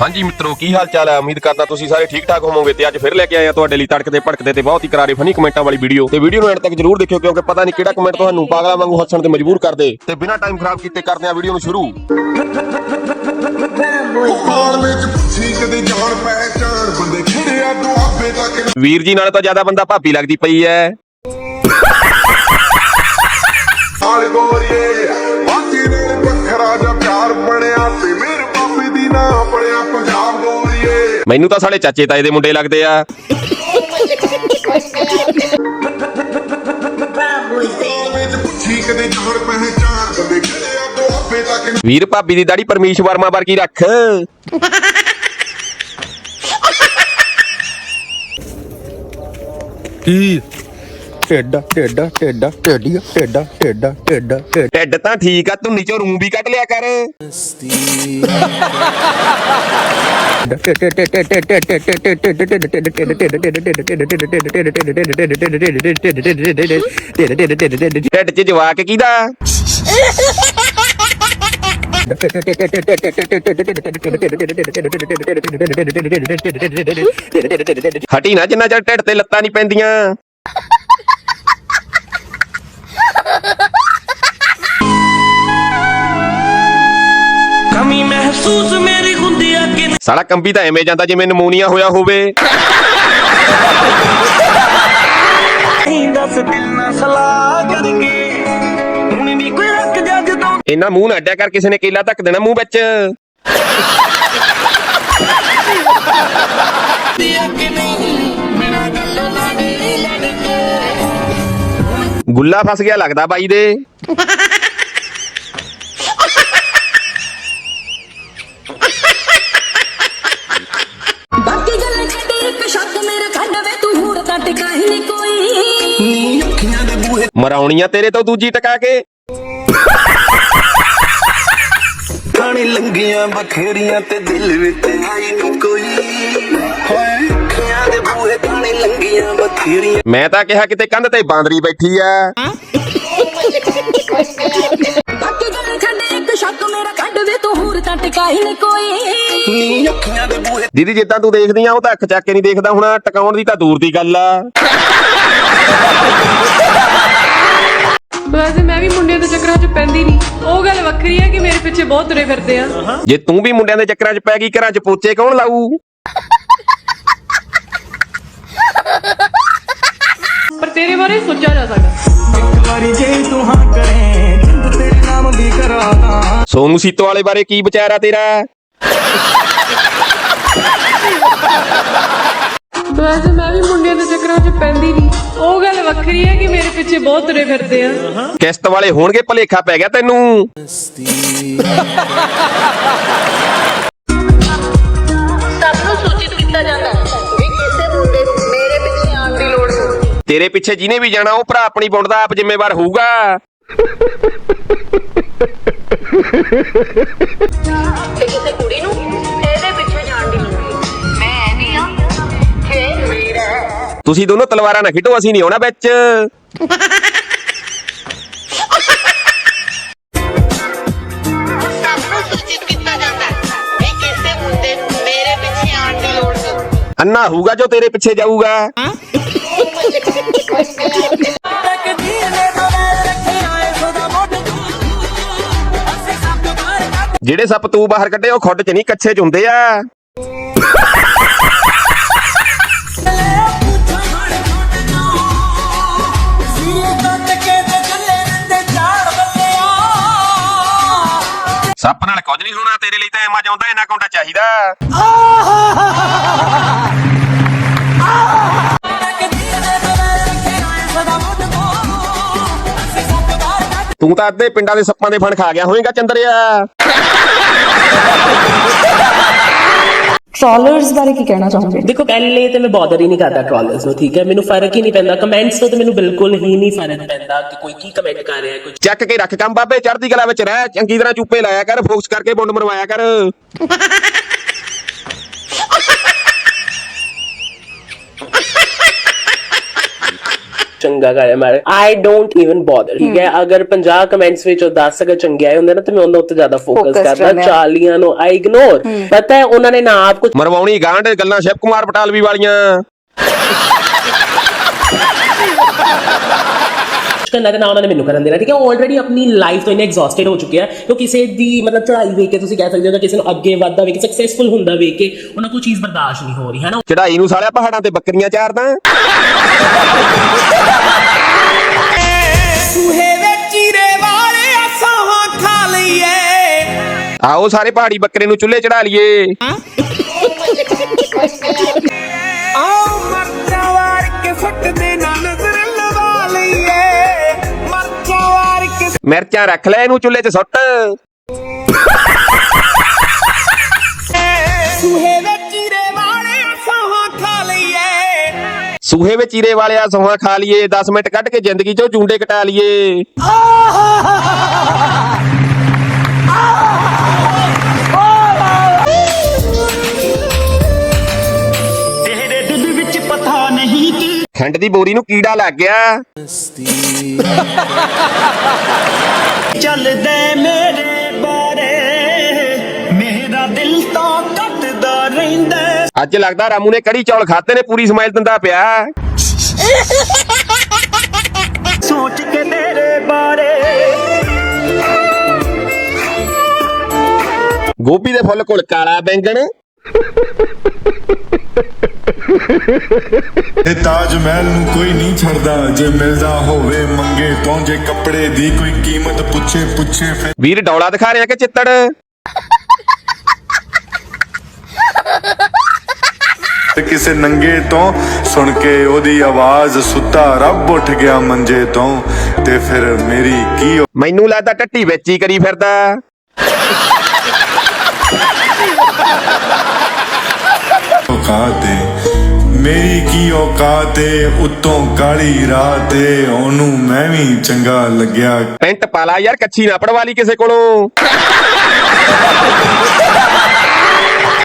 ਹਾਂਜੀ ਮਿੱਤਰੋ ਕੀ ਹਾਲ ਚਾਲ ਹੈ? ਉਮੀਦ ਕਰਦਾ ਤੁਸੀਂ ਸਾਰੇ ਠੀਕ ਠਾਕ ਹੋਵੋਗੇ ਤੇ ਅੱਜ ਫਿਰ ਲੈ ਕੇ ਆਏ ਆ ਤੁਹਾਡੇ ਲਈ ਤੜਕਦੇ ਭੜਕਦੇ ਤੇ ਬਹੁਤ ਹੀ ਕਰਾਰੇ ਫਨੀ ਕਮੈਂਟਾਂ ਵਾਲੀ ਵੀਡੀਓ ਤੇ ਵੀਡੀਓ ਨੂੰ ਐਂਡ ਤੱਕ ਜਰੂਰ ਦੇਖਿਓ ਕਿਉਂਕਿ ਪਤਾ ਨਹੀਂ ਕਿਹੜਾ ਕਮੈਂਟ ਤੁਹਾਨੂੰ ਪਾਗਲਾਂ ਵਾਂਗੂ ਹੱਸਣ ਤੇ ਮਜਬੂਰ ਕਰ ਦੇ ਤੇ ਬਿਨਾਂ ਟਾਈਮ ਖਰਾਬ ਕੀਤੇ ਕਰਦੇ ਆ ਵੀਡੀਓ ਨੂੰ ਸ਼ੁਰੂ। ਮਾਲ ਵਿੱਚ ਪੁੱਛੀ ਕਦੇ ਜਾਣ ਪਹਿਚਾਣ ਬੰਦੇ ਖਿੜਿਆ ਦੁਆਬੇ ਤੱਕ ਵੀਰ ਜੀ ਨਾਲ ਤਾਂ ਜ਼ਿਆਦਾ ਬੰਦਾ ਭਾਬੀ ਲੱਗਦੀ ਪਈ ਐ ਨਾਲ ਗੋਰੀਏ ਮੈਨੂੰ ਤਾਂ ਸਾਡੇ ਚਾਚੇ ਤਾਏ ਦੇ ਮੁੰਡੇ ਲੱਗਦੇ ਆ। ਵੀਰ ਭਾਬੀ ਦੀ ਦਾੜੀ ਪਰਮੇਸ਼ ਵਰਮਾ ਵਰਗੀ ਰੱਖ। ਕੀ? ਟੇਡਾ ਟੇਡਾ ਟੇਡਾ ਟੇਡੀਆ ਟੇਡਾ ਟੇਡਾ ਟੇਡਾ ਟੇਡਾ ਢਿੱਡ ਤਾਂ ਠੀਕ ਆ, ਤੂੰ ਨੀਚੋਂ ਰੂੰ ਵੀ ਕੱਢ ਲਿਆ ਕਰ। ਢਿੱਡ 'ਚ ਜਵਾਕ ਕਿਹਦਾ ਹਟੀ ਨਾ ਜਿੰਨਾ ਚਿਰ ਢਿੱਡ ਤੇ ਲੱਤਾਂ ਨਹੀਂ ਪੈਂਦੀਆਂ। ਕਮੀ ਮਹਿਸੂਸ ਮੇਰੀ ਹੁੰਦੀ ਆ ਕਿ ਸਾਲਾ ਕੰਬੀ ਤਾਂ ਐਵੇਂ ਜਾਂਦਾ ਜਿਵੇਂ ਨਮੂਨੀਆ ਹੋਇਆ ਹੋਵੇ। ਨਹੀਂ ਦੱਸ ਦਿਲ ਨਾਲ ਸਲਾਹ ਕਰਕੇ ਹੁਣ ਨਹੀਂ ਕੋਈ ਰੱਖ ਜੱਜ ਤੋਂ ਇੰਨਾ ਮੂੰਹ ਨਾ ਅੱਡਿਆ ਕਰ ਕਿਸੇ ਨੇ ਕੇਲਾ ਧੱਕ ਦੇਣਾ ਮੂੰਹ ਵਿੱਚ। ਨਹੀਂ। ਗੁੱਲਾ ਫਸ ਗਿਆ ਲੱਗਦਾ ਬਾਈ ਦੇ। ਬਾਕੀ ਗੱਲਾਂ ਛੱਡੀ ਇੱਕ ਸ਼ੱਕ ਮੇਰੇ ਖੰਡ ਵੇ ਤੂੰ ਹੂਰ ਤਾਂ ਟਿਕਾ ਹੀ ਨਹੀਂ ਕੋਈ। ਨੀ ਅੱਖੀਆਂ ਦੇ ਬੂਹੇ ਮਰਾਉਣੀਆਂ ਤੇਰੇ ਤੋਂ ਦੂਜੀ ਟਕਾ ਕੇ। ਖਾਣੇ ਲੰਗੀਆਂ ਬਖੇਰੀਆਂ ਤੇ ਦਿਲ ਵਿੱਚ ਆਈ ਨੀ ਕੋਈ ਮੈਂ ਤਾਂ ਕਿਹਾ ਕਿਤੇ ਕੰਧ ਤੇ ਬਾਂਦਰੀ ਬੈਠੀ ਆ। ਬਾਕੀ ਗੱਲਾਂ ਛੱਡੀ ਇੱਕ ਸ਼ੱਕ ਮੇਰਾ ਖੰਡ ਵੇ ਤੂੰ ਹੂਰ ਤਾਂ ਟਿਕਾ ਹੀ ਨਹੀਂ ਕੋਈ। ਨੀ ਅੱਖੀਆਂ ਦੇ ਬੂਹੇ ਦੀਦੀ ਜਿੱਦਾਂ ਤੂੰ ਦੇਖਦੀ ਆ ਉਹ ਤਾਂ ਅੱਖ ਚੱਕ ਕੇ ਨਹੀਂ ਦੇਖਦਾ ਹੁਣ ਟਿਕਾਉਣ ਦੀ ਤਾਂ ਦੂਰ ਦੀ ਗੱਲ ਆ। ਵੈਸੇ ਮੈਂ ਵੀ ਮੁੰਡਿਆਂ ਦੇ ਚੱਕਰਾਂ 'ਚ ਪੈਂਦੀ ਨਹੀਂ ਉਹ ਗੱਲ ਵੱਖਰੀ ਹੈ ਕਿ ਮੇਰੇ ਪਿੱਛੇ ਬਹੁਤ ਤੁਰੇ ਫਿਰਦੇ ਆ। ਜੇ ਤੂੰ ਵੀ ਮੁੰਡਿਆਂ ਦੇ ਚੱਕਰਾਂ 'ਚ ਪੈ ਗਈ ਘਰਾਂ 'ਚ ਪੋਚੇ ਕੌਣ ਲਾਊ? ਪਰ ਤੇਰੇ ਬਾਰੇ ਸੋਚਿਆ ਜਾ ਸਕਦਾ। ਇੱਕ ਵਾਰੀ ਜੇ ਤੂੰ ਹਾਂ ਕਰੇ ਜਿੰਦ ਤੇਰੇ ਨਾਮ ਵੀ ਕਰਾਦਾ ਸੋਨੂ ਸੀਤੋ ਵਾਲੇ ਬਾਰੇ ਕੀ ਵਿਚਾਰ ਤੇਰਾ? ਵੈਸੇ ਮੈਂ ਵੀ ਮੁੰਡਿਆਂ ਦੇ ਚੱਕਰਾਂ 'ਚ ਪੈਂਦੀ ਨਹੀਂ ਉਹ ਗੱਲ ਵੱਖਰੀ ਹੈ ਕਿ ਮੇਰੇ ਪਿੱਛੇ ਬਹੁਤ ਤੁਰੇ ਫਿਰਦੇ ਆ। ਕਿਸ਼ਤ ਵਾਲੇ ਹੋਣਗੇ ਭਲੇਖਾ ਪੈ ਗਿਆ ਤੈਨੂੰ। ਤੇਰੇ ਪਿੱਛੇ ਜਿਹਨੇ ਵੀ ਜਾਣਾ ਉਹ ਭਰਾ ਆਪਣੀ ਬੁੰਡ ਦਾ ਆਪ ਜ਼ਿੰਮੇਵਾਰ ਹੋਊਗਾ। ਤੇ ਕਿਸੇ ਕੁੜੀ ਨੂੰ ਇਹਦੇ ਪਿੱਛੇ ਜਾਣ ਦੀ ਲੋੜ ਨਹੀਂ। ਮੈਂ ਨਹੀਂ ਆ ਇਹ ਮੇਰਾ ਹੈ। ਤੁਸੀਂ ਦੋਨੋਂ ਤਲਵਾਰਾਂ ਨਾ ਖਿੱਟੋ ਅਸੀਂ ਨਹੀਂ ਆਉਣਾ ਵਿੱਚ। ਸਭ ਨੂੰ ਸੂਚਿਤ ਕੀਤਾ ਜਾਂਦਾ ਹੈ ਵੀ ਕਿਸੇ ਮੁੰਡੇ ਨੂੰ ਮੇਰੇ ਪਿੱਛੇ ਆਉਣ ਦੀ ਲੋੜ ਨਹੀਂ। ਅੰਨਾ ਹੋਊਗਾ ਜੋ ਤੇਰੇ ਪਿੱਛੇ ਜਾਊਗਾ। ਜਿਹੜੇ ਸੱਪ ਤੂੰ ਬਾਹਰ ਕੱਢੇ, ਉਹ ਖੁੱਡ 'ਚ ਨਹੀਂ, ਕੱਛੇ 'ਚ ਹੁੰਦੇ ਆ। ਸੱਪ ਨਾਲ ਕੁਝ ਨਹੀਂ ਹੋਣਾ, ਤੇਰੇ ਲਈ ਤਾਂ ਐਮਾ ਚਾਹੁੰਦਾ ਇਹਨਾਂ ਕੌਂਟਾ ਚਾਹੀਦਾ। ਤੂੰ ਤਾਂ ਅੱਧੇ ਪਿੰਡਾਂ ਦੇ ਸੱਪਾਂ ਦੇ ਫਣ ਖਾ ਗਿਆ ਹੋਵੇਂਗਾ ਚੰਦਰਿਆ? ਟ੍ਰੋਲਰਸ ਬਾਰੇ ਕੀ ਕਹਿਣਾ ਚਾਹੋਗੇ? ਦੇਖੋ ਪਹਿਲੇ ਤੇ ਮੈਂ ਬਾਦਰ ਹੀ ਨਹੀਂ ਕਰਦਾ ਟ੍ਰੋਲਰਸ ਨੂੰ ਠੀਕ ਹੈ? ਮੈਨੂੰ ਫ਼ਰਕ ਹੀ ਨਹੀਂ ਪੈਂਦਾ ਕਮੈਂਟਸ ਤੋਂ ਤੇ ਮੈਨੂੰ ਬਿਲਕੁਲ ਹੀ ਨਹੀਂ ਫ਼ਰਕ ਪੈਂਦਾ ਕਿ ਕੋਈ ਕੀ ਕਮੈਂਟ ਕਰ ਰਿਹਾ ਹੈ ਕੁਝ ਚੱਕ ਕੇ ਰੱਖ ਕੰਮ ਬਾਬੇ ਚੜ੍ਹਦੀ ਕਲਾ ਵਿੱਚ ਰਹਿ ਚੰਗੀ ਤਰ੍ਹਾਂ ਚੁੱਪੇ ਲਾਇਆ ਕਰ ਫੋਕਸ ਕਰਕੇ ਬੁੰਡ ਮਰਵਾਇਆ ਕਰ। ਚੰਗਾ ਗਾਇਆ ਮਾਰੇ ਆਈ ਡੋਨਟ ਇਵਨ ਬੋਦਰ ਠੀਕ ਹੈ? ਅਗਰ 50 ਕਮੈਂਟਸ ਵਿੱਚ ਉਹ 10 ਅਗਰ ਚੰਗੇ ਆਏ ਹੁੰਦੇ ਨਾ ਤਾਂ ਮੈਂ ਉਹਨਾਂ ਉੱਤੇ ਜ਼ਿਆਦਾ ਫੋਕਸ Focus ਕਰਦਾ। ਕਰਨਾ। 40 ਨੂੰ ਆਈ ਇਗਨੋਰ ਪਤਾ ਹੈ ਉਹਨਾਂ ਨੇ ਨਾ ਆਪ ਕੁਝ ਮਰਵਾਉਣੀ ਗਾਂਢ ਗੱਲਾਂ ਸ਼ਿਵ ਕੁਮਾਰ ਬਟਾਲਵੀ ਵਾਲੀਆਂ। ਕਰਨਾ ਤੇ ਨਾ ਉਹਨਾਂ ਨੇ ਮੈਨੂੰ ਕਰਨ ਦੇਣਾ ਠੀਕ ਹੈ? ਆਲਰੇਡੀ ਆਪਣੀ ਲਾਈਫ ਤੋਂ ਇੰਨੇ ਐਗਜ਼ੌਸਟਡ ਹੋ ਚੁੱਕੇ ਆ ਕਿ ਉਹ ਕਿਸੇ ਦੀ ਮਤਲਬ ਚੜਾਈ ਵੇਖ ਕੇ ਤੁਸੀਂ ਕਹਿ ਸਕਦੇ ਹੋ ਕਿ ਕਿਸੇ ਨੂੰ ਅੱਗੇ ਵੱਧਦਾ ਵੇਖ ਕੇ ਸਕਸੈਸਫੁਲ ਹੁੰਦਾ ਵੇਖ ਕੇ ਉਹਨਾਂ ਕੋਲ ਚੀਜ਼ ਬਰਦਾਸ਼ਤ ਨਹੀਂ ਹੋ ਰਹੀ ਹੈ ਨਾ ਚੜਾਈ ਨੂੰ ਸਾਲਿਆ ਪਹਾੜਾਂ ਤੇ ਬੱਕਰੀਆਂ ਚਾਰਦਾ। ਸੂਹੇ ਵਿੱਚ ਚੀਰੇ ਵਾਲੇ ਅਸਾਂ ਖਾ ਲਈਏ। ਆਓ ਸਾਰੇ ਪਹਾੜੀ ਬੱਕਰੇ ਨੂੰ ਚੁੱਲ੍ਹੇ ਚੜਾ ਲਈਏ। ਮਿਰਚਾਂ ਰੱਖ ਲੈ ਇਹਨੂੰ ਚੁੱਲ੍ਹੇ 'ਚ ਸੁੱਟ। ਸੂਹੇ ਵਿੱਚ ਚੀਰੇ ਵਾਲੇ ਅਸਾਂ ਖਾ ਲਈਏ। ਸੂਹੇ ਵਿੱਚ ਚੀਰੇ ਵਾਲਿਆ ਸੋਹਾ ਖਾ ਲਈਏ। 10 ਮਿੰਟ ਕੱਢ ਕੇ ਜ਼ਿੰਦਗੀ 'ਚੋਂ ਜੂੰਡੇ ਕਟਾ ਲਈਏ। ਤੇਰੇ ਖੰਡ ਦੀ ਬੋਰੀ ਨੂੰ ਕੀੜਾ ਲੱਗ ਗਿਆ। ਚੱਲਦੇ ਮੇਰੇ ਬਾਰੇ ਮੇਰਾ ਦਿਲ ਤਾਂ ਕੱਟਦਾ ਰਹਿੰਦਾ। ਅੱਜ ਲੱਗਦਾ ਰਾਮੂ ਨੇ ਕੜੀ ਚੌਲ ਖਾਦੇ ਨੇ ਪੂਰੀ ਸਮਾਈਲ ਦਿੰਦਾ ਪਿਆ। ਸੋਚ ਕੇ ਤੇਰੇ ਬਾਰੇ। ਗੋਭੀ ਦੇ ਫੁੱਲ ਕੋਲ ਕਾਲਾ ਬੈਂਗਣ। ਤੇ ਤਾਜ ਮਹਿਲ ਨੂੰ ਕੋਈ ਨਹੀਂ ਛੱਡਦਾ। ਜੇ ਮਿਲਦਾ ਹੋਵੇ ਮੰਗੇ ਤੋਂ ਜੇ ਕੱਪੜੇ ਦੀ ਕੋਈ ਕੀਮਤ ਪੁੱਛੇ ਪੁੱਛੇ ਫਿਰ ਵੀਰ ਡੌਲਾ ਦਿਖਾ ਰਿਹਾ ਕਿ ਚਿੱਤੜ? ਤੇ ਕਿਸੇ ਨੰਗੇ ਤੋਂ ਸੁਣ ਕੇ ਉਹਦੀ ਆਵਾਜ਼ ਸੁੱਤਾ ਰੱਬ ਉੱਠ ਗਿਆ ਮੰਜੇ ਤੋਂ। ਤੇ ਫਿਰ ਮੇਰੀ ਕੀ ਮੈਨੂੰ ਲੱਗਦਾ ਟੱਟੀ ਵਿੱਚ ਹੀ ਕਰੀ ਫਿਰਦਾ। ਔਕਾਤ ਏ ਮੇਰੀ ਕੀ ਔਕਾਤ ਏ ਉਤੋਂ ਕਾਲੀ ਰਾਤ ਏ ਉਹਨੂੰ ਮੈਂ ਵੀ ਚੰਗਾ ਲੱਗਿਆ। ਪੈਂਟ ਪਾ ਲਾ ਯਾਰ, ਕੱਚੀ ਨਾ ਪੜਵਾ ਲਈ ਕਿਸੇ ਕੋਲੋਂ।